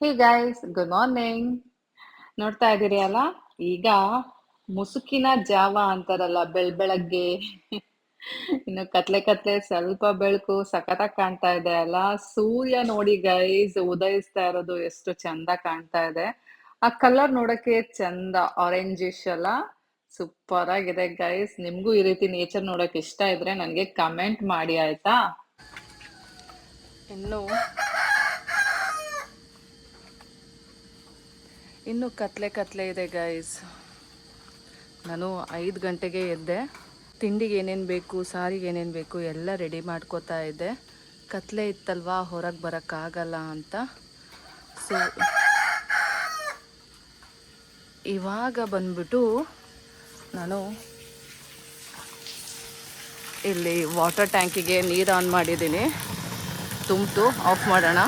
Hey guys good morning ನೋಡ್ತಾ ಇದ್ದೀರಿ ಅಲ್ಲ? ಈಗ ಮುಸುಕಿನ ಜಾವ ಅಂತಾರಲ್ಲ ಬೆಳ್ ಬೆಳಗ್ಗೆ. ಇನ್ನು ಕತ್ಲೆ ಕತ್ಲೆ ಸ್ವಲ್ಪ ಬೆಳಕು ಸಖತ್ತಾಗಿ ಕಾಣ್ತಾ ಇದೆ ಅಲ್ಲ? ಸೂರ್ಯ ನೋಡಿ ಗೈಸ್ ಉದಯಿಸ್ತಾ ಇರೋದು ಎಷ್ಟು ಚಂದ ಕಾಣ್ತಾ ಇದೆ. ಆ ಕಲರ್ ನೋಡಕ್ಕೆ ಚಂದ ಆರೆಂಜಿಶ್ ಅಲ್ಲ? ಸೂಪರ್ ಆಗಿದೆ ಗೈಸ್ ನಿಮ್ಗೂ ಈ ರೀತಿ ನೇಚರ್ ನೋಡಕ್ ಇಷ್ಟ ಇದ್ರೆ ನನಗೆ ಕಮೆಂಟ್ ಮಾಡಿ ಆಯ್ತಾ? ಇನ್ನು ಇನ್ನು ಕತ್ಲೆ ಕತ್ಲೆ ಇದೆ ಗೈಸ್ ನಾನು ಐದು ಗಂಟೆಗೆ ಎದ್ದೆ. ತಿಂಡಿಗೆ ಏನೇನು ಬೇಕು, ಸಾರಿಗೆ ಏನೇನು ಬೇಕು, ಎಲ್ಲ ರೆಡಿ ಮಾಡ್ಕೋತಾ ಇದ್ದೆ. ಕತ್ಲೆ ಇತ್ತಲ್ವಾ, ಹೊರಗೆ ಬರೋಕ್ಕಾಗಲ್ಲ ಅಂತ. ಸೊ ಇವಾಗ ಬಂದ್ಬಿಟ್ಟು ನಾನು ಇಲ್ಲಿ ವಾಟರ್ ಟ್ಯಾಂಕಿಗೆ ನೀರು ಆನ್ ಮಾಡಿದ್ದೀನಿ. ತುಂಬಿತು ಆಫ್ ಮಾಡೋಣ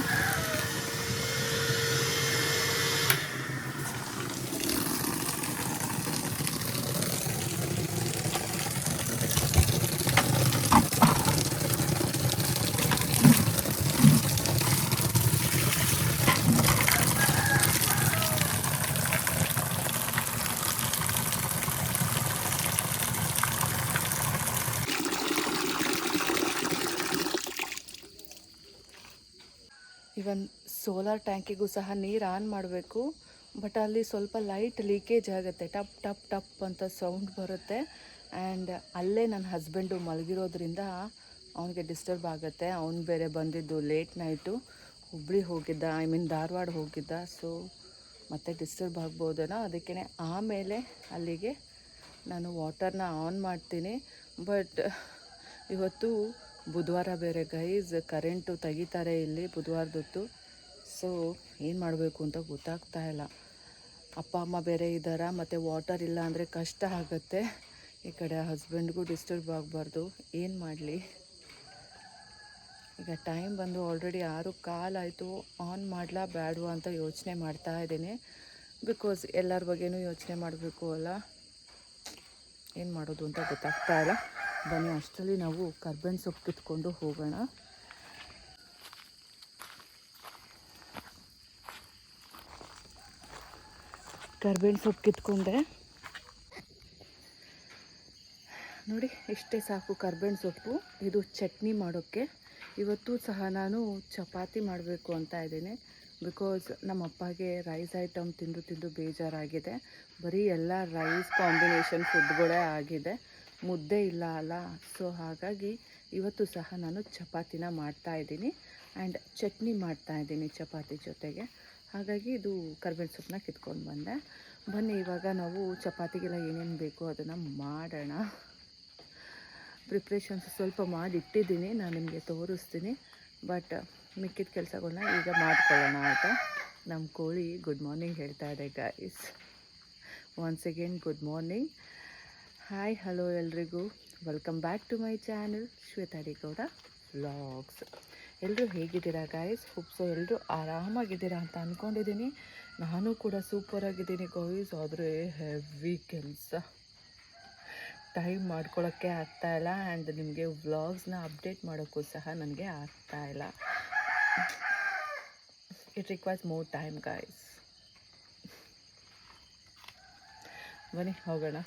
ಇವನ್ ಸೋಲಾರ್ ಟ್ಯಾಂಕಿಗೂ ಸಹ ನೀರು ಆನ್ ಮಾಡಬೇಕು, ಬಟ್ ಅಲ್ಲಿ ಸ್ವಲ್ಪ ಲೈಟ್ ಲೀಕೇಜ್ ಆಗುತ್ತೆ, ಟಪ್ ಟಪ್ ಟಪ್ ಅಂತ ಸೌಂಡ್ ಬರುತ್ತೆ. ಆ್ಯಂಡ್ ಅಲ್ಲೇ ನನ್ನ ಹಸ್ಬೆಂಡು ಮಲಗಿರೋದ್ರಿಂದ ಅವನಿಗೆ ಡಿಸ್ಟರ್ಬ್ ಆಗುತ್ತೆ. ಅವ್ನು ಬೇರೆ ಬಂದಿದ್ದು ಲೇಟ್ ನೈಟು. ಹುಬ್ಬಳ್ಳಿ ಹೋಗಿದ್ದ, ಐ ಮೀನ್ ಧಾರವಾಡ ಹೋಗಿದ್ದ, ಸೊ ಮತ್ತೆ ಡಿಸ್ಟರ್ಬ್ ಆಗ್ಬೋದೇನೋ ಅದಕ್ಕೇ ಆಮೇಲೆ ಅಲ್ಲಿಗೆ ನಾನು ವಾಟರ್ನ ಆನ್ ಮಾಡ್ತೀನಿ. ಬಟ್ ಇವತ್ತು ಬುಧವಾರ ಬೇರೆ ಗೈಸ್ ಕರೆಂಟು ತೆಗಿತಾರೆ ಇಲ್ಲಿ ಬುಧವಾರದೊತ್ತು. ಸೊ ಏನು ಮಾಡಬೇಕು ಅಂತ ಗೊತ್ತಾಗ್ತಾ ಇಲ್ಲ. ಅಪ್ಪ, ಅಮ್ಮ ಬೇರೆ ಇದ್ದಾರ ಮತ್ತು ವಾಟರ್ ಇಲ್ಲ ಅಂದರೆ ಕಷ್ಟ ಆಗುತ್ತೆ. ಈ ಕಡೆ ಹಸ್ಬೆಂಡ್ಗೂ ಡಿಸ್ಟರ್ಬ್ ಆಗಬಾರ್ದು. ಏನು ಮಾಡಲಿ? ಈಗ ಟೈಮ್ ಬಂದು ಆಲ್ರೆಡಿ ಆರು ಕಾಲಾಯಿತು ಆನ್ ಮಾಡಲಾ ಬೇಡವಾ ಅಂತ ಯೋಚನೆ ಮಾಡ್ತಾ ಇದ್ದೀನಿ. ಬಿಕಾಸ್ ಎಲ್ಲರ ಬಗ್ಗೆನೂ ಯೋಚನೆ ಮಾಡಬೇಕು ಅಲ್ಲ. ಏನು ಮಾಡೋದು ಅಂತ ಗೊತ್ತಾಗ್ತಾ ಇಲ್ಲ. ಬನ್ನಿ, ಅಷ್ಟರಲ್ಲಿ ನಾವು ಕರ್ಬೇವಿನ ಸೊಪ್ಪು ಕಿತ್ಕೊಂಡು ಹೋಗೋಣ. ಕರ್ಬೇವಿನ ಸೊಪ್ಪು ಕಿತ್ಕೊಂಡೆ. ನೋಡಿ, ಇಷ್ಟೇ ಸಾಕು ಕರ್ಬೇವಿನ ಸೊಪ್ಪು. ಇದು ಚಟ್ನಿ ಮಾಡೋಕ್ಕೆ. ಇವತ್ತು ಸಹ ನಾನು ಚಪಾತಿ ಮಾಡಬೇಕು ಅಂತ ಇದ್ದೀನಿ. ಬಿಕಾಸ್ ನಮ್ಮ ಅಪ್ಪಗೆ ರೈಸ್ ಐಟಮ್ ತಿಂದು ತಿಂದು ಬೇಜಾರಾಗಿದೆ. ಬರೀ ಎಲ್ಲ ರೈಸ್ ಕಾಂಬಿನೇಷನ್ ಫುಡ್ಗಳೇ ಆಗಿದೆ. ಮುದ್ದೆ ಇಲ್ಲ ಅಲ್ಲ. ಸೊ ಹಾಗಾಗಿ ಇವತ್ತು ಸಹ ನಾನು ಚಪಾತಿನ ಮಾಡ್ತಾ ಇದ್ದೀನಿ. ಆ್ಯಂಡ್ ಚಟ್ನಿ ಮಾಡ್ತಾ ಇದ್ದೀನಿ ಚಪಾತಿ ಜೊತೆಗೆ. ಹಾಗಾಗಿ ಇದು ಕರ್ಬೇವಿನ ಸೊಪ್ಪನ್ನ ಕಿತ್ಕೊಂಡು ಬಂದೆ. ಬನ್ನಿ, ಇವಾಗ ನಾವು ಚಪಾತಿಗೆಲ್ಲ ಏನೇನು ಬೇಕೋ ಅದನ್ನು ಮಾಡೋಣ. ಪ್ರಿಪ್ರೇಷನ್ಸ್ ಸ್ವಲ್ಪ ಮಾಡಿ ಇಟ್ಟಿದ್ದೀನಿ ನಾನು ನಿಮಗೆ ತೋರಿಸ್ತೀನಿ. ಬಟ್ ಮಿಕ್ಕಿದ ಕೆಲಸಗಳನ್ನ ಈಗ ಮಾಡ್ಕೊಳ್ಳೋಣ ಆಯಿತಾ? ನಮ್ಮ ಕೋಳಿ ಗುಡ್ ಮಾರ್ನಿಂಗ್ ಹೇಳ್ತಾ ಇದೆ guys once again good morning hi hello ಎಲ್ರಿಗೂ. Welcome back to my channel Shwetha D Gowda vlogs ಎಲ್ಲರೂ ಹೇಗಿದ್ದೀರಾ ಗಾಯ್ಸ್ ಹುಪ್ಸೋ ಎಲ್ಲರೂ ಆರಾಮಾಗಿದ್ದೀರಾ ಅಂತ ಅಂದ್ಕೊಂಡಿದ್ದೀನಿ ನಾನು ಕೂಡ ಸೂಪರಾಗಿದ್ದೀನಿ ಗಾಯ್ಸ್ ಆದರೆ ಹೆವಿ ಕೆಲಸ. ಟೈಮ್ ಮಾಡ್ಕೊಳ್ಳೋಕ್ಕೆ ಆಗ್ತಾ ಇಲ್ಲ ಆ್ಯಂಡ್ ನಿಮಗೆ ವ್ಲಾಗ್ಸ್ನ ಅಪ್ಡೇಟ್ ಮಾಡೋಕ್ಕೂ ಸಹ ನನಗೆ ಆಗ್ತಾ ಇಲ್ಲ. It requires more time guys ಬನ್ನಿ, ಹೋಗೋಣ.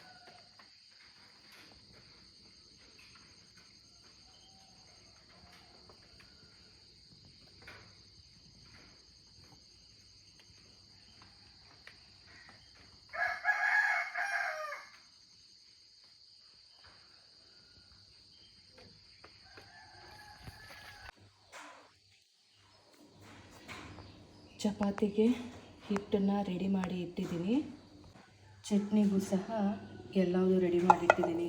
ಚಪಾತಿಗೆ ಹಿಟ್ಟನ್ನು ರೆಡಿ ಮಾಡಿ ಇಟ್ಟಿದ್ದೀನಿ. ಚಟ್ನಿಗೂ ಸಹ ಎಲ್ಲವೂ ರೆಡಿ ಮಾಡಿ ಇಟ್ಟಿದ್ದೀನಿ.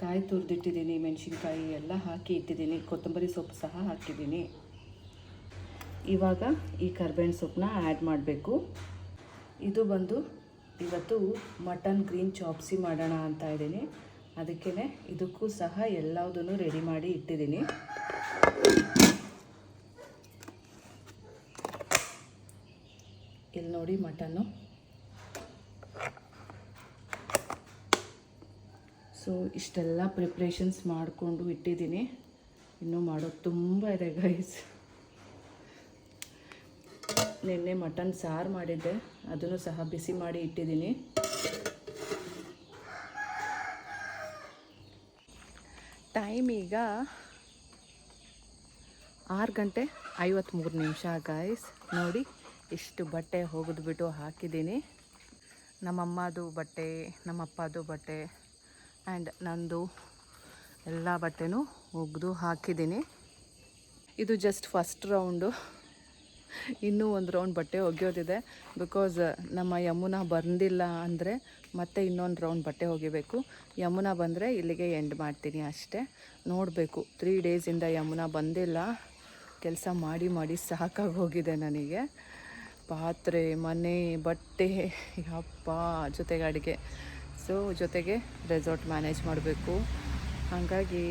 ಕಾಯಿ ತುರಿದಿಟ್ಟಿದ್ದೀನಿ, ಮೆಣಸಿನ್ಕಾಯಿ ಎಲ್ಲ ಹಾಕಿ ಇಟ್ಟಿದ್ದೀನಿ. ಕೊತ್ತಂಬರಿ ಸೊಪ್ಪು ಸಹ ಹಾಕಿದ್ದೀನಿ. ಇವಾಗ ಈ ಕರ್ಬೇವಿನ ಸೊಪ್ಪನ್ನ ಆ್ಯಡ್ ಮಾಡಬೇಕು. ಇದು ಬಂದು ಇವತ್ತು ಮಟನ್ ಗ್ರೀನ್ ಚಾಪ್ಸಿ ಮಾಡೋಣ ಅಂತ ಇದ್ದೀನಿ. ಅದಕ್ಕೇ ಇದಕ್ಕೂ ಸಹ ಎಲ್ಲದನ್ನು ರೆಡಿ ಮಾಡಿ ಇಟ್ಟಿದ್ದೀನಿ. ಇಲ್ಲಿ ನೋಡಿ ಮಟನ್ನು. ಸೊ ಇಷ್ಟೆಲ್ಲ ಪ್ರಿಪ್ರೇಷನ್ಸ್ ಮಾಡಿಕೊಂಡು ಇಟ್ಟಿದ್ದೀನಿ. ಇನ್ನೂ ಮಾಡೋದು ತುಂಬ ಇದೆ ಗೈಸ್ ನಿನ್ನೆ ಮಟನ್ ಸಾರು ಮಾಡಿದ್ದೆ. ಅದನ್ನು ಸಹ ಬಿಸಿ ಮಾಡಿ ಇಟ್ಟಿದ್ದೀನಿ. ಟೈಮ್ ಈಗ ಆರು ಗಂಟೆ ಐವತ್ತ್ಮೂರು ನಿಮಿಷ ಗಾಯ್ಸ್ ನೋಡಿ. ಇಷ್ಟು ಬಟ್ಟೆ ಹೋಗಿದ್ಬಿಟ್ಟು ಹಾಕಿದ್ದೀನಿ. ನಮ್ಮಮ್ಮದು ಬಟ್ಟೆ, ನಮ್ಮಪ್ಪದು ಬಟ್ಟೆ ಆ್ಯಂಡ್ ನಂದು ಎಲ್ಲ ಬಟ್ಟೆನೂ ಒಗೆದು ಹಾಕಿದ್ದೀನಿ. ಇದು ಜಸ್ಟ್ ಫಸ್ಟ್ ರೌಂಡು ಇನ್ನೂ ಒಂದು ರೌಂಡ್ ಬಟ್ಟೆ ಒಗೆಯೋದಿದೆ. ಬಿಕಾಸ್ ನಮ್ಮ ಯಮುನಾ ಬಂದಿಲ್ಲ ಅಂದರೆ ಮತ್ತೆ ಇನ್ನೊಂದು ರೌಂಡ್ ಬಟ್ಟೆ ಒಗಿಬೇಕು. ಯಮುನಾ ಬಂದರೆ ಇಲ್ಲಿಗೆ ಎಂಡ್ ಮಾಡ್ತೀನಿ ಅಷ್ಟೇ. ನೋಡಬೇಕು ತ್ರೀ ಡೇಸಿಂದ ಯಮುನಾ ಬಂದಿಲ್ಲ. ಕೆಲಸ ಮಾಡಿ ಮಾಡಿ ಸಾಕಾಗಿ ಹೋಗಿದೆ ನನಗೆ. ಪಾತ್ರೆ, ಮನೆ, ಬಟ್ಟೆ ಯಪ್ಪ ಜೊತೆಗೆ ಅಡುಗೆ. ಸೊ ಜೊತೆಗೆ ರೆಸಾರ್ಟ್ ಮ್ಯಾನೇಜ್ ಮಾಡಬೇಕು. ಹಾಗಾಗಿ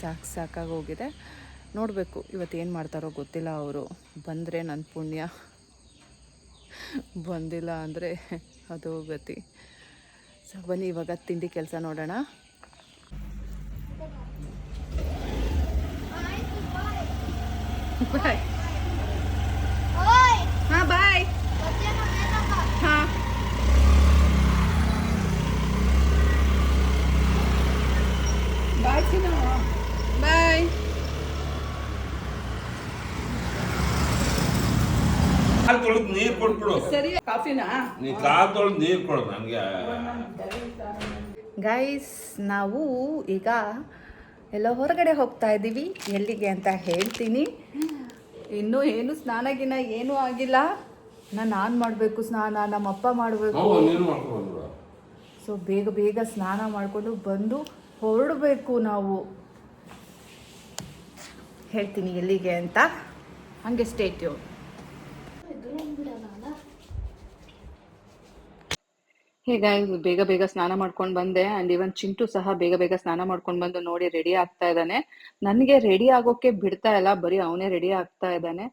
ಸಾಕು ಸಾಕಾಗಿ ಹೋಗಿದೆ. ನೋಡಬೇಕು ಇವತ್ತು ಏನು ಮಾಡ್ತಾರೋ ಗೊತ್ತಿಲ್ಲ ಅವರು. ಬಂದರೆ ನನ್ನ ಪುಣ್ಯ. ಬಂದಿಲ್ಲ ಅಂದರೆ ಅದು ಗತಿ ಸೊ ಬನ್ನಿ, ಇವಾಗ ತಿಂಡಿ ಕೆಲಸ ನೋಡೋಣ. ಬಾಯ್ ಹಾಂ ಬಾಯ್ ಹಾಂ ಬಾಯ್ ಬಾಯ್ ಕಾಲ್ ತೊಳೆದು ನೀರು ಸರಿ ಕಾಫಿನಾ? ನೀ ಕಾಲ್ ನೀರು ಕೊಡು ನನಗೆ. ಗೈಸ್ ನಾವು ಈಗ ಎಲ್ಲ ಹೊರಗಡೆ ಹೋಗ್ತಾ ಇದ್ದೀವಿ ಎಲ್ಲಿಗೆ ಅಂತ ಹೇಳ್ತೀನಿ. ಇನ್ನೂ ಏನು ಸ್ನಾನ ಗಿನ ಏನೂ ಆಗಿಲ್ಲ. ನಾನು ಆನ್ ಮಾಡಬೇಕು ಸ್ನಾನ ನಮ್ಮಪ್ಪ ಮಾಡಬೇಕು. ನೀರು ಮಾಡ್ಕೊಂಡು ಬಂದ್ಬಿಡು ಸೊ ಬೇಗ ಬೇಗ ಸ್ನಾನ ಮಾಡಿಕೊಂಡು ಬಂದು ಹೊರಡಬೇಕು ನಾವು. ಹೇಳ್ತೀನಿ ಎಲ್ಲಿಗೆ ಅಂತ. ಹಂಗೆ ಸ್ಟೇಟ್ಯೂ ಹೇಗೆ ಬೇಗ ಬೇಗ ಸ್ನಾನ ಮಾಡ್ಕೊಂಡು ಬಂದೆ. ಅಂಡ್ ಇವನ್ ಚಿಂಟು ಸಹ ಬೇಗ ಬೇಗ ಸ್ನಾನ ಮಾಡ್ಕೊಂಡು ಬಂದು ನೋಡಿ ರೆಡಿ ಆಗ್ತಾ ಇದ್ದಾನೆ. ನನಗೆ ರೆಡಿ ಆಗೋಕೆ ಬಿಡ್ತಾ ಇಲ್ಲ. ಬರೀ ಅವನೇ ರೆಡಿ ಆಗ್ತಾ ಇದ್ದಾನೆ.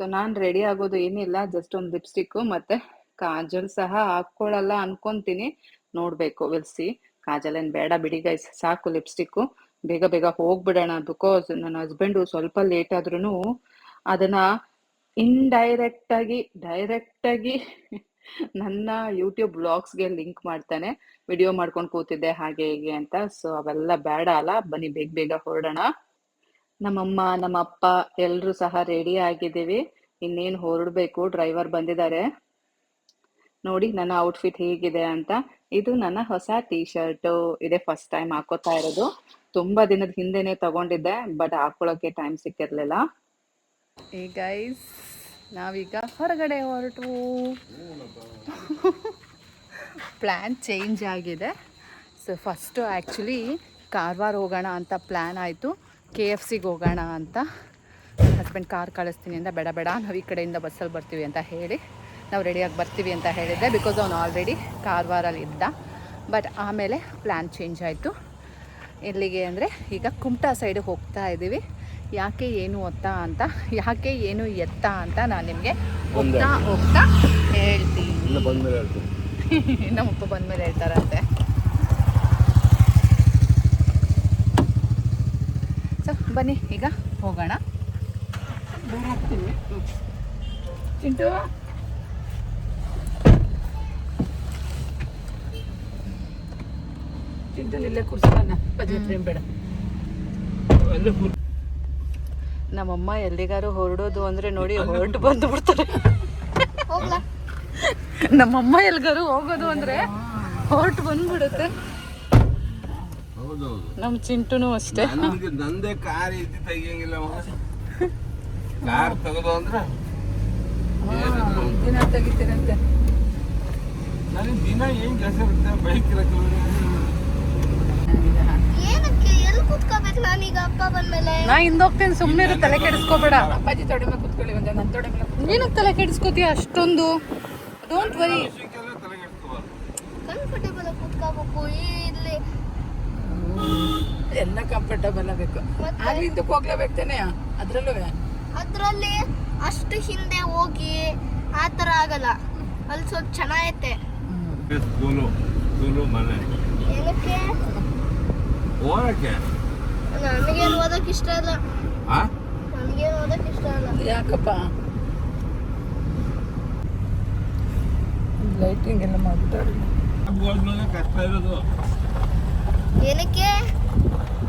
ಸೊ ನಾನು ರೆಡಿ ಆಗೋದು ಏನಿಲ್ಲ. ಜಸ್ಟ್ ಒಂದು ಲಿಪ್ಸ್ಟಿಕ್ಕು ಮತ್ತೆ ಕಾಜಲ್ ಸಹ ಹಾಕೊಳ್ಳಲ್ಲ ಅನ್ಕೊಂತೀನಿ. ನೋಡ್ಬೇಕು. ವಿಲ್ಸಿ ಕಾಜಲ್ ಏನು ಬೇಡ ಬಿಡಿ ಗೈಸ್ ಸಾಕು ಲಿಪ್ಸ್ಟಿಕ್ಕು ಬೇಗ ಬೇಗ ಹೋಗ್ಬಿಡೋಣ. ಬಿಕಾಸ್ ನನ್ನ ಹಸ್ಬೆಂಡು ಸ್ವಲ್ಪ ಲೇಟ್ ಆದ್ರೂ ಅದನ್ನ ಇಂಡೈರೆಕ್ಟ್ ಆಗಿ ಡೈರೆಕ್ಟ್ ಆಗಿ ನನ್ನ ಯೂಟ್ಯೂಬ್ ಬ್ಲಾಗ್ಸ್ಗೆ ಲಿಂಕ್ ಮಾಡ್ತಾನೆ. ವಿಡಿಯೋ ಮಾಡ್ಕೊಂಡು ಕೂತಿದ್ದೆ ಹಾಗೆ ಹೀಗೆ ಅಂತ. ಸೊ ಅವೆಲ್ಲ ಬೇಡ ಅಲ್ಲ, ಬನ್ನಿ ಬೇಗ ಬೇಗ ಹೊರಡೋಣ. ನಮ್ಮಮ್ಮ ನಮ್ಮ ಅಪ್ಪ ಎಲ್ಲರೂ ಸಹ ರೆಡಿ ಆಗಿದ್ದೀವಿ. ಇನ್ನೇನು ಹೊರಡಬೇಕು? ಡ್ರೈವರ್ ಬಂದಿದ್ದಾರೆ. ನೋಡಿ, ನನ್ನ ಔಟ್ಫಿಟ್ ಹೇಗಿದೆ ಅಂತ. ಇದು ನನ್ನ ಹೊಸ ಟೀ ಶರ್ಟ್ ಇದೆ ಫಸ್ಟ್ ಟೈಮ್ ಹಾಕೋತಾ ಇರೋದು. ತುಂಬಾ ದಿನದ ಹಿಂದೆನೆ ತಗೊಂಡಿದ್ದೆ ಬಟ್ ಹಾಕೊಳ್ಳೋಕೆ ಟೈಮ್ ಸಿಕ್ಕಿರ್ಲಿಲ್ಲ. ನಾವೀಗ ಹೊರಗಡೆ ಹೊರಟು. ಪ್ಲ್ಯಾನ್ ಚೇಂಜ್ ಆಗಿದೆ. ಸೊ ಫಸ್ಟು ಆ್ಯಕ್ಚುಲಿ ಕಾರವಾರ ಹೋಗೋಣ ಅಂತ ಪ್ಲ್ಯಾನ್ ಆಯಿತು. ಕೆ ಎಫ್ ಸಿಗೆ ಹೋಗೋಣ ಅಂತ. ಹಸ್ಬೆಂಡ್ ಕಾರ್ ಕಳಿಸ್ತೀನಿ ಅಂತ ಬೇಡ ಬೇಡ, ನಾವು ಈ ಕಡೆಯಿಂದ ಬಸ್ಸಲ್ಲಿ ಬರ್ತೀವಿ ಅಂತ ಹೇಳಿ. ನಾವು ರೆಡಿಯಾಗಿ ಬರ್ತೀವಿ ಅಂತ ಹೇಳಿದ್ದೆ ಬಿಕಾಸ್ ಅವ್ನು ಆಲ್ರೆಡಿ ಕಾರವಾರಲ್ಲಿ ಇದ್ದ. ಬಟ್ ಆಮೇಲೆ ಪ್ಲ್ಯಾನ್ ಚೇಂಜ್ ಆಯಿತು. ಎಲ್ಲಿಗೆ ಅಂದರೆ ಈಗ ಕುಮಟಾ ಸೈಡಿಗೆ ಹೋಗ್ತಾ ಇದ್ದೀವಿ ಯಾಕೆ ಏನು ಒತ್ತಾ ಅಂತ ಯಾಕೆ ಏನು ಎತ್ತ ಅಂತ ನಾನು ನಿಮಗೆ ಹೋಗ್ತಾ ಹೋಗ್ತಾ ಹೇಳ್ತೀನಿ. ನಮ್ಮಪ್ಪ ಬಂದ್ಮೇಲೆ ಹೇಳ್ತಾರಂತೆ. ಸೊ ಬನ್ನಿ ಈಗ ಹೋಗೋಣ. ಚಿಂಟು? ಚಿಂಟು ಕೂರ್ಸೋಣ ಪದೇ ಬೇಡ ನಮ್ಮಮ್ಮ ಎಲ್ಲಿಗಾರು ಹೊರಡೋದು ಅಂದರೆ ನೋಡಿ ಹೊರಟು ಬಂದು ಬಿಡ್ತಾರೆ. ನಮ್ಮಮ್ಮ ಎಲ್ಲಿಗಾರು ಹೋಗೋದು ಅಂದರೆ ಹೊರಟು ಬಂದ್ಬಿಡುತ್ತೆ. ನಮ್ ನಮ್ಮ ಚಿಂಟುನು ಅಷ್ಟೇ. ನನಗೆ ನಂದೇ ಕಾರ್ ಇದ್ದು ತೆಗಿಯಂಗಿಲ್ಲ ಕಾರ್ ತೆಗೆದು ಅಂದ್ರೆ ದಿನ ತೆಗಿತೀರಂತೆ. ನನಗೆ ದಿನ ಏನ್ ಕೆಲಸ ಇರುತ್ತೆ? ಬೈಕ್ ಇರಕ್ಕೆ ಏನಕ್ಕೆ? ಎಲ್ಲಿ ಕುತ್ಕೋಬೇಕು ನಾನೀಗ ಅಪ್ಪ ಬಂದ್ಮೇಲೆ ನಾ ಹಿಂದೋಗ್ತೀನಿ ಸುಮ್ಮನೆ ತಲೆ ಕೆಡಿಸ್ಕೋಬೇಡ. ಅಪ್ಪಾಜಿ ತೊಡೆ ಮೇಲೆ ಕುತ್ಕೊಳ್ಳಿ ಒಂದೇ ನನ್ನ ತೊಡೆ ಮೇಲೆ. ಏನಕ್ಕೆ ತಲೆ ಕೆಡಿಸ್ಕೋತೀಯ ಅಷ್ಟೊಂದು? ಡೋಂಟ್ ವರಿ ಕಂಫರ್ಟೇಬಲ್ ಆಗಿ ಕುತ್ಕೋಬೇಕು ಇಲ್ಲಿ. ಎಲ್ಲ ಕಂಫರ್ಟಬಲ್ ಆಗಬೇಕು ಆಗ ಹಿಂದಕ್ಕೆ ಹೋಗ್ಲೇಬೇಕು ತಾನೆ? ಅದರಲ್ಲೂ ಅದರಲ್ಲಿ ಅಷ್ಟು ಹಿಂದೆ ಹೋಗಿ ಆ ಥರ ಆಗಲ್ಲ. ಅಲ್ಲಿ ಸ್ವಲ್ಪ ಚೆನ್ನಾಗೈತೆ. ಸ್ಕೂಲು ಸ್ಕೂಲು ಮನೆ ಏನಕ್ಕೆ? ಓದಕ್ಕೆ ನನಗೇನು ಓದಕ್ಕೆ ಇಷ್ಟ ಇಲ್ಲ. ಆ? ನನಗೇನು ಓದಕ್ಕೆ ಇಷ್ಟ ಇಲ್ಲ. ಯಾಕಪ್ಪ? ಲೈಟಿಂಗ್ ಎಲ್ಲ ಮಾಡ್ತಾರೆ ಹೋದ್ಮೇಲೆ ಕಷ್ಟ ಇರೋದು. ಏನಕ್ಕೆ?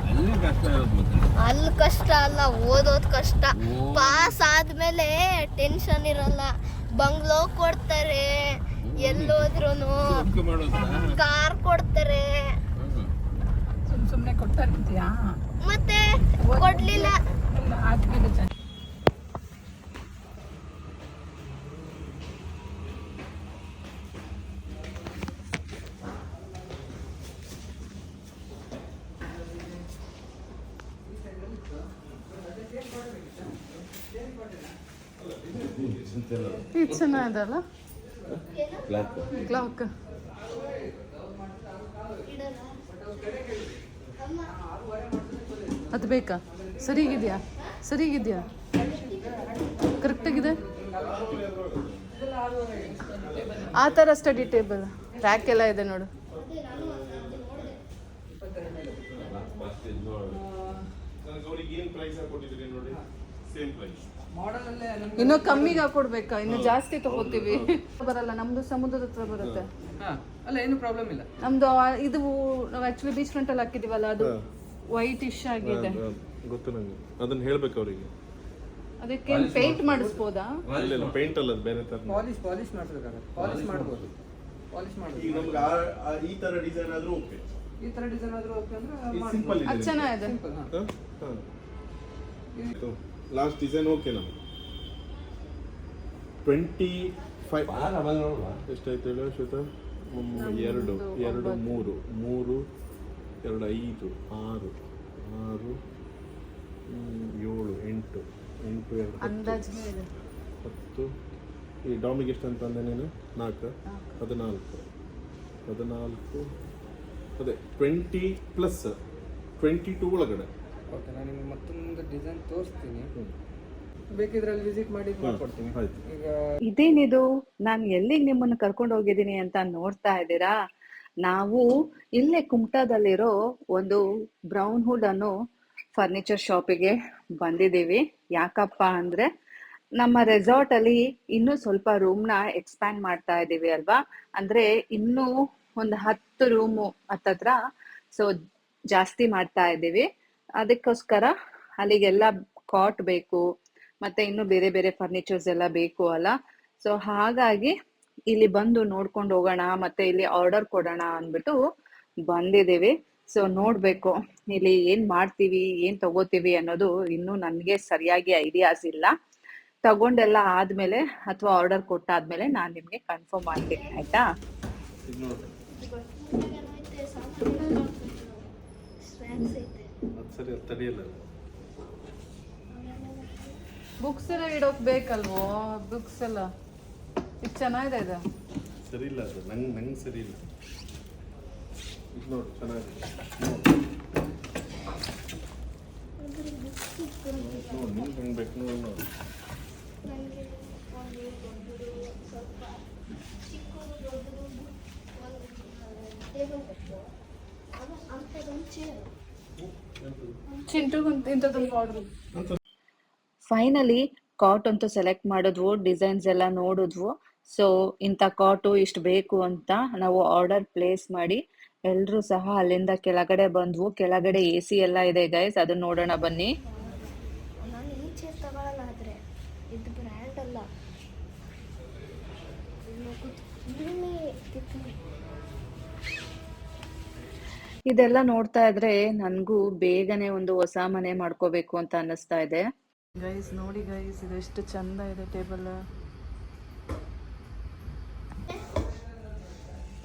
ಅಲ್ಲೇ ಕಷ್ಟ ಇರೋದು ಮತ್ತೆ. ಅಲ್ಲಿ ಕಷ್ಟ ಅಲ್ಲ ಓದೋದ್ ಕಷ್ಟ. ಪಾಸ್ ಆದ್ಮೇಲೆ ಟೆನ್ಷನ್ ಇರಲ್ಲ. ಬಂಗ್ಲೋ ಕೊಡ್ತಾರೆ ಎಲ್ಲೋದ್ರು ಕಾರ್ ಕೊಡ್ತಾರೆ. ಸುಮ್ ಸುಮ್ಮನೆ ಕೊಡ್ತಾರಂತೀಯಾ ಮತ್ತೆ ಕೊಡ್ಲಿಲ್ಲ. ಎಲ್ಲ ಆದ್ಮೇಲೆ ಚೆನ್ನಾಗಿ ಇದು ಚೆನ್ನಾಗಿದಲ್ಲ ಕ್ಲಾಕ್ ಅದು ಬೇಕಾ? ಸರಿಗಿದೆಯಾ? ಸರಿಗಿದೆಯಾ? ಕರೆಕ್ಟಾಗಿದೆ ಆ ಥರ ಸ್ಟಡಿ ಟೇಬಲ್ ರ್ಯಾಕ್ ಎಲ್ಲ ಇದೆ ನೋಡು. ಇನ್ನು ಕಮ್ಮಿಗೆ ಹಾಕೊಡ್ಬೇಕಾ? ಇನ್ನು ಜಾಸ್ತಿ ತಗೋತೀವಿ. ಬರಲ್ಲ ನಮ್ದು ಸಮುದ್ರದ ಹತ್ರ ಬರುತ್ತೆ. ಹಾ ಅಲ್ಲ ಏನು ಪ್ರಾಬ್ಲಮ್ ಇಲ್ಲ. ನಮ್ದು ಇದು ನಾವು ಆಕ್ಚುಲಿ ಬೀಚ್ ಫ್ರಂಟ್ ಅಲ್ಲಿ ಹಾಕಿದೀವಲ್ಲ ಅದು ವೈಟ್ ಇಶ್ ಆಗಿದೆ ಗೊತ್ತು ನಂಗೆ. ಅದನ್ನ ಹೇಳ್ಬೇಕು ಅವರಿಗೆ. ಅದಕ್ಕೆ ಪೇಂಟ್ ಮಾಡಿಸ್ಬೋದಾ? ಇಲ್ಲ ಇಲ್ಲ ಪೇಂಟ್ ಅಲ್ಲ ಅದು ಬೇರೆ ತರ ಪಾಲಿಶ್ ಪಾಲಿಶ್ ಮಾಡಿಸ್ಬೇಕಾಗತ್ತೆ ಪಾಲಿಶ್ ಮಾಡ್ಬೋದು. ಪಾಲಿಶ್ ಮಾಡ್ಬೋದು. ಈಗ ನಮ್ಗೆ ಈ ತರ ಡಿಸೈನ್ ಆದ್ರೂ ಓಕೆ ಈ ತರ ಡಿಸೈನ್ ಆದ್ರೂ ಓಕೆ ಅಂದ್ರೆ ಸಿಂಪಲ್ ಇದೆ ಚೆನ್ನಾಗಿದೆ. ಸಿಂಪಲ್ ಹಾ. ಲಾಸ್ಟ್ ಡಿಸೈನ್ ಓಕೆ ನಮ್ಗೆ. ಟ್ವೆಂಟಿ ಫೈವ್ ಎಷ್ಟಾಯ್ತು ಹೇಳು ಶ್ವೇತಾ? ಎರಡು ಎರಡು ಮೂರು. ಮೂರು ಎರಡು ಐದು ಆರು ಆರು ಏಳು ಎಂಟು ಎಂಟು ಎರಡು ಹತ್ತು. ಅಂದಾಜು ಇದೆ ಹತ್ತು. ಈ ಡಾಮಿಗೆ ಎಷ್ಟು ಅಂತ ಅಂದೆ ನೀನು? ನಾಲ್ಕು. ಹದಿನಾಲ್ಕು. ಹದಿನಾಲ್ಕು. ಅದೇ ಟ್ವೆಂಟಿ ಪ್ಲಸ್ ಟ್ವೆಂಟಿ ಟೂ ಒಳಗಡೆ. ಓಕೆ ನಾನು ನಿಮ್ಗೆ ಮತ್ತೊಂದು ಡಿಸೈನ್ ತೋರಿಸ್ತೀನಿ. ಬೇಕಿದ್ರೆ ಅಲ್ಲಿ ವಿಸಿಟ್ ಮಾಡಿ ಮಾಡ್ಕೊಡ್ತೀನಿ ಈಗ ಇದೇನಿದು? ನಾನು ಎಲ್ಲಿಗೆ ನಿಮ್ಮನ್ನು ಕರ್ಕೊಂಡು ಹೋಗಿದ್ದೀನಿ ಅಂತ ನೋಡ್ತಾ ಇದ್ದೀರಾ? ನಾವು ಇಲ್ಲೇ ಕುಮಟಾದಲ್ಲಿರೋ ಒಂದು ಬ್ರೌನ್ ಹುಡ್ ಅನ್ನೋ ಫರ್ನಿಚರ್ ಶಾಪಿಗೆ ಬಂದಿದ್ದೀವಿ. ಯಾಕಪ್ಪ ಅಂದ್ರೆ ನಮ್ಮ ರೆಸಾರ್ಟ್ ಅಲ್ಲಿ ಇನ್ನೂ ಸ್ವಲ್ಪ ರೂಮ್ನ ಎಕ್ಸ್ಪ್ಯಾಂಡ್ ಮಾಡ್ತಾ ಇದ್ದೀವಿ ಅಲ್ವಾ? ಅಂದ್ರೆ ಇನ್ನೂ ಒಂದು ಹತ್ತು ರೂಮು ಹತ್ತತ್ರ ಸೊ ಜಾಸ್ತಿ ಮಾಡ್ತಾ ಇದ್ದೀವಿ. ಅದಕ್ಕೋಸ್ಕರ ಅಲ್ಲಿಗೆಲ್ಲ ಕಾಟ್ ಬೇಕು, ಮತ್ತೆ ಇನ್ನು ಬೇರೆ ಬೇರೆ ಫರ್ನಿಚರ್ಸ್ ಎಲ್ಲ ಬೇಕು ಅಲ್ಲ? ಸೊ ಹಾಗಾಗಿ ಇಲ್ಲಿ ಬಂದು ನೋಡ್ಕೊಂಡು ಹೋಗೋಣ ಮತ್ತೆ ಇಲ್ಲಿ ಆರ್ಡರ್ ಕೊಡೋಣ ಅಂದ್ಬಿಟ್ಟು ಬಂದಿದ್ದೀವಿ. ಸೊ ನೋಡ್ಬೇಕು ಇಲ್ಲಿ ಏನ್ ಮಾಡ್ತೀವಿ ಏನ್ ತಗೋತೀವಿ ಅನ್ನೋದು ಇನ್ನೂ ನನಗೆ ಸರಿಯಾಗಿ ಐಡಿಯಾಸ್ ಇಲ್ಲ. ತಗೊಂಡೆಲ್ಲ ಆದ್ಮೇಲೆ ಅಥವಾ ಆರ್ಡರ್ ಕೊಟ್ಟಾದ್ಮೇಲೆ ನಾನು ನಿಮ್ಗೆ ಕನ್ಫರ್ಮ್ ಮಾಡ್ತೀನಿ ಆಯ್ತಾ. ಬುಕ್ಸ್ ಎಲ್ಲ ಇಡೋಕ್ ಬೇಕಲ್ವೋ? ಬುಕ್ಸ್ ಎಲ್ಲ. ಇದು ಚೆನ್ನಾಗಿದೆ ಇದು. ಸರಿ ಇಲ್ಲ ಅದು. ನಂಗೆ ನಂಗೆ ಸರಿ ಇಲ್ಲ ಇದು ನೋಡು ಚೆನ್ನಾಗಿದೆ ನೋಡಿ ನಿಮ್ಗೆ ಹೆಂಗೆ ಬೇಕು ನೋಡಿ ನೋಡಿ. ಚಿಂಟು ಇಂಥದ್ದೊಂದು ಆರ್ಡರ್ ಫೈನಲಿ ಕಾಟ್ ಅಂತೂ ಸೆಲೆಕ್ಟ್ ಮಾಡಿದ್ವು ಡಿಸೈನ್ಸ್ ಎಲ್ಲ ನೋಡಿದ್ವು. ಸೊ ಇಂಥ ಕಾಟು ಇಷ್ಟು ಬೇಕು ಅಂತ ನಾವು ಆರ್ಡರ್ ಪ್ಲೇಸ್ ಮಾಡಿ ಎಲ್ಲರೂ ಸಹ ಅಲ್ಲಿಂದ ಕೆಳಗಡೆ ಬಂದ್ವು. ಕೆಳಗಡೆ ಎ ಸಿ ಎಲ್ಲ ಇದೆ ಗೈಸ್ ಅದನ್ನ ನೋಡೋಣ ಬನ್ನಿ. ನಾನು ಈ ಚೇರ್ ತಗೊಳ್ಳಲ್ಲ ಆದ್ರೆ ಇದು ಬ್ರ್ಯಾಂಡ್ ಅಲ್ಲ. ಇನ್ನು ಕೂತ್- ಇಲ್ಲೇ ತಿರ್ಗಿ. ಇದೆಲ್ಲ ನೋಡ್ತಾ ಇದ್ರೆ ನನಗೂ ಬೇಗನೆ ಒಂದು ಹೊಸ ಮನೆ ಮಾಡ್ಕೋಬೇಕು ಅಂತ ಅನ್ನಿಸ್ತಾ ಇದೆ. ಗೈಸ್ ನೋಡಿ ಗೈಸ್ ಇದು ಎಷ್ಟು ಚಂದ ಇದೆ ಟೇಬಲ್.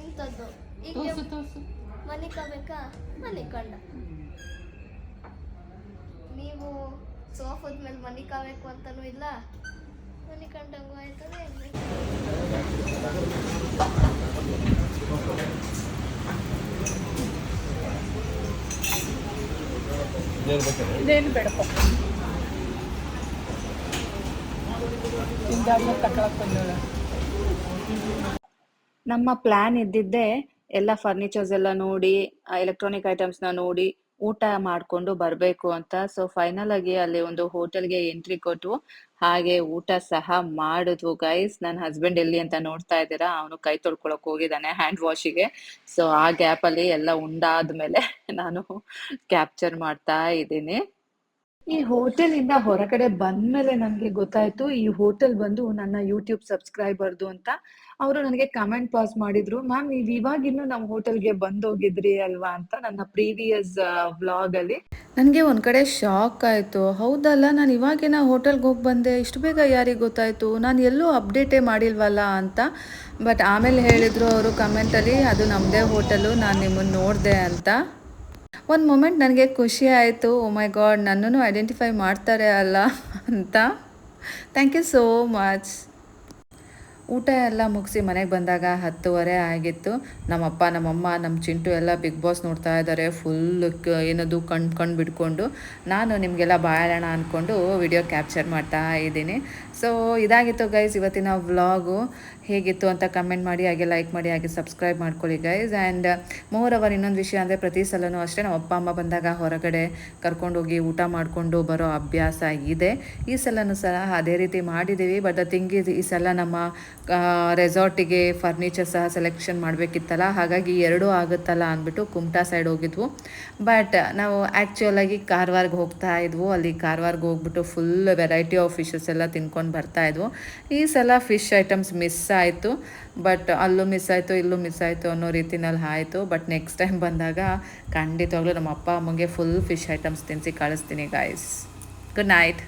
ಇಂಥದ್ದು ಈಗ ಮನೆ ಕಬೇಕಾ? ಮನೆ ಕಂಡ. ನೀವು ಸೋಫದ ಮೇಲೆ ಮನಿಕಬೇಕು ಕಾಬೇಕು ಅಂತಾನೂ ಇಲ್ಲ? ಮನೆ ಕಂಡಂಗೂ ಆಯ್ತದೆ ಇದೇನು ಬೇಡಪ್ಪ. ನಮ್ಮ ಪ್ಲಾನ್ ಇದ್ದಿದ್ದೆ ಎಲ್ಲ ಫರ್ನಿಚರ್ಸ್ ಎಲ್ಲ ನೋಡಿ ಎಲೆಕ್ಟ್ರಾನಿಕ್ ಐಟಮ್ಸ್ನ ನೋಡಿ, ಊಟ ಮಾಡಿಕೊಂಡು ಬರಬೇಕು ಅಂತ. ಸೊ ಫೈನಲ್ ಆಗಿ ಅಲ್ಲಿ ಒಂದು ಹೋಟೆಲ್ಗೆ ಎಂಟ್ರಿ ಕೊಟ್ಟು ಹಾಗೆ ಊಟ ಸಹ ಮಾಡಿದ್ವು ಗೈಸ್ ನನ್ನ ಹಸ್ಬೆಂಡ್ ಎಲ್ಲಿ ಅಂತ ನೋಡ್ತಾ ಇದ್ದೀರಾ? ಅವನು ಕೈ ತೊಳ್ಕೊಳಕ್ ಹೋಗಿದ್ದಾನೆ ಹ್ಯಾಂಡ್ ವಾಶಿಗೆ ಸೊ ಆ ಗ್ಯಾಪಲ್ಲಿ ಎಲ್ಲ ಉಂಡಾದ್ಮೇಲೆ ನಾನು ಕ್ಯಾಪ್ಚರ್ ಮಾಡ್ತಾ ಇದ್ದೀನಿ. ಈ ಹೋಟೆಲ್ ಇಂದ ಹೊರಗಡೆ ಬಂದ್ಮೇಲೆ ನನಗೆ ಗೊತ್ತಾಯ್ತು, ಈ ಹೋಟೆಲ್ ಬಂದು ನನ್ನ ಯೂಟ್ಯೂಬ್ ಸಬ್ಸ್ಕ್ರೈಬರ್ದು ಅಂತ. ಅವರು ನನಗೆ ಕಮೆಂಟ್ ಪಾಸ್ ಮಾಡಿದ್ರು, ಮ್ಯಾಮ್, ನೀವು ಇವಾಗಿನ್ನೂ ನಮ್ಮ ಹೋಟೆಲ್ಗೆ ಬಂದೋಗಿದ್ರಿ ಅಲ್ವಾ? ಅಂತ ನನ್ನ ಪ್ರೀವಿಯಸ್ ವ್ಲಾಗ್ ಅಲ್ಲಿ. ನನಗೆ ಒಂದ್ ಕಡೆ ಶಾಕ್ ಆಯಿತು. ಹೌದಲ್ಲ, ನಾನು ಇವಾಗಿನ ಹೋಟೆಲ್ಗೆ ಹೋಗಿ ಬಂದೆ. ಇಷ್ಟು ಬೇಗ ಯಾರಿಗೆ ಗೊತ್ತಾಯ್ತು? ನಾನು ಎಲ್ಲೂ ಅಪ್ಡೇಟೇ ಮಾಡಿಲ್ವಲ್ಲ ಅಂತ. ಬಟ್ ಆಮೇಲೆ ಹೇಳಿದ್ರು ಅವರು ಕಮೆಂಟಲ್ಲಿ ಅದು ನಮ್ಮದೇ ಹೋಟೆಲು, ನಾನು ನಿಮ್ಮನ್ನು ನೋಡಿದೆ ಅಂತ. ಒಂದು ಮೊಮೆಂಟ್ ನನಗೆ ಖುಷಿ ಆಯಿತು. ಓ ಮೈ ಗಾಡ್ ನನ್ನನ್ನು ಐಡೆಂಟಿಫೈ ಮಾಡ್ತಾರೆ ಅಲ್ಲ ಅಂತ. ಥ್ಯಾಂಕ್ ಯು ಸೋ ಮಚ್ ಊಟ ಎಲ್ಲ ಮುಗಿಸಿ ಮನೆಗೆ ಬಂದಾಗ ಹತ್ತುವರೆ ಆಗಿತ್ತು. ನಮ್ಮಪ್ಪ, ನಮ್ಮಮ್ಮ ನಮ್ಮ ಚಿಂಟು ಎಲ್ಲ ಬಿಗ್ ಬಾಸ್ ನೋಡ್ತಾ ಇದ್ದಾರೆ. ಫುಲ್ ಏನದು ಕಣ್ ಕಣ್ಣು ಬಿಡ್ಕೊಂಡು ನಾನು ನಿಮಗೆಲ್ಲ ಬಾಯಾಳೋಣ ಅಂದ್ಕೊಂಡು ವಿಡಿಯೋ ಕ್ಯಾಪ್ಚರ್ ಮಾಡ್ತಾ ಇದ್ದೀನಿ. ಸೊ ಇದಾಗಿತ್ತು ಗೈಸ್ ಇವತ್ತಿನ ವ್ಲಾಗು ಹೇಗಿತ್ತು ಅಂತ ಕಮೆಂಟ್ ಮಾಡಿ, ಹಾಗೆ ಲೈಕ್ ಮಾಡಿ, ಹಾಗೆ ಸಬ್ಸ್ಕ್ರೈಬ್ ಮಾಡ್ಕೊಳ್ಳಿ ಗೈಸ್ ಆ್ಯಂಡ್ ಮೋರ್ ಅವರ್ ಇನ್ನೊಂದು ವಿಷಯ ಅಂದರೆ ಪ್ರತಿ ಸಲನೂ ಅಷ್ಟೇ ನಮ್ಮ ಅಪ್ಪ, ಅಮ್ಮ ಬಂದಾಗ ಹೊರಗಡೆ ಕರ್ಕೊಂಡೋಗಿ ಊಟ ಮಾಡಿಕೊಂಡು ಬರೋ ಅಭ್ಯಾಸ ಇದೆ. ಈ ಸಲನೂ ಸಹ ಅದೇ ರೀತಿ ಮಾಡಿದ್ದೀವಿ. ಬಟ್ ದ ಥಿಂಗ್ ಇಸ್ ಈ ಸಲ ನಮ್ಮ ರೆಸಾರ್ಟಿಗೆ ಫರ್ನಿಚರ್ ಸಹ ಸೆಲೆಕ್ಷನ್ ಮಾಡಬೇಕಿತ್ತಲ್ಲ. ಹಾಗಾಗಿ ಎರಡೂ ಆಗುತ್ತಲ್ಲ ಅಂದ್ಬಿಟ್ಟು ಕುಮಟಾ ಸೈಡ್ ಹೋಗಿದ್ವು. ಬಟ್ ನಾವು ಆ್ಯಕ್ಚುಲಾಗಿ ಕಾರವಾರ್ಗೆ ಹೋಗ್ತಾ ಇದ್ವು. ಅಲ್ಲಿ ಕಾರವಾರ್ಗೆ ಹೋಗ್ಬಿಟ್ಟು ಫುಲ್ ವೆರೈಟಿ ಆಫ್ ಫಿಶಸ್ ಎಲ್ಲ ತಿನ್ಕೊಂಡು ಬರ್ತಾ ಇದ್ವು. ಈ ಸಲ ಫಿಶ್ ಐಟಮ್ಸ್ ಮಿಸ್ ಆಯಿತು ಬಟ್ ಅಲ್ಲೂ ಮಿಸ್ ಆಯಿತು, ಇಲ್ಲೂ ಮಿಸ್ ಆಯಿತು ಅನ್ನೋ ರೀತಿನಲ್ಲಿ ಆಯಿತು. ಬಟ್ ನೆಕ್ಸ್ಟ್ ಟೈಮ್ ಬಂದಾಗ ಖಂಡಿತವಾಗ್ಲೂ ನಮ್ಮ ಅಪ್ಪ ಅಮ್ಮಗೆ ಫುಲ್ ಫಿಶ್ ಐಟಮ್ಸ್ ತಿನ್ನಿಸಿ ಕಳಿಸ್ತೀನಿ ಗಾಯ್ಸ್ ಗುಡ್ ನೈಟ್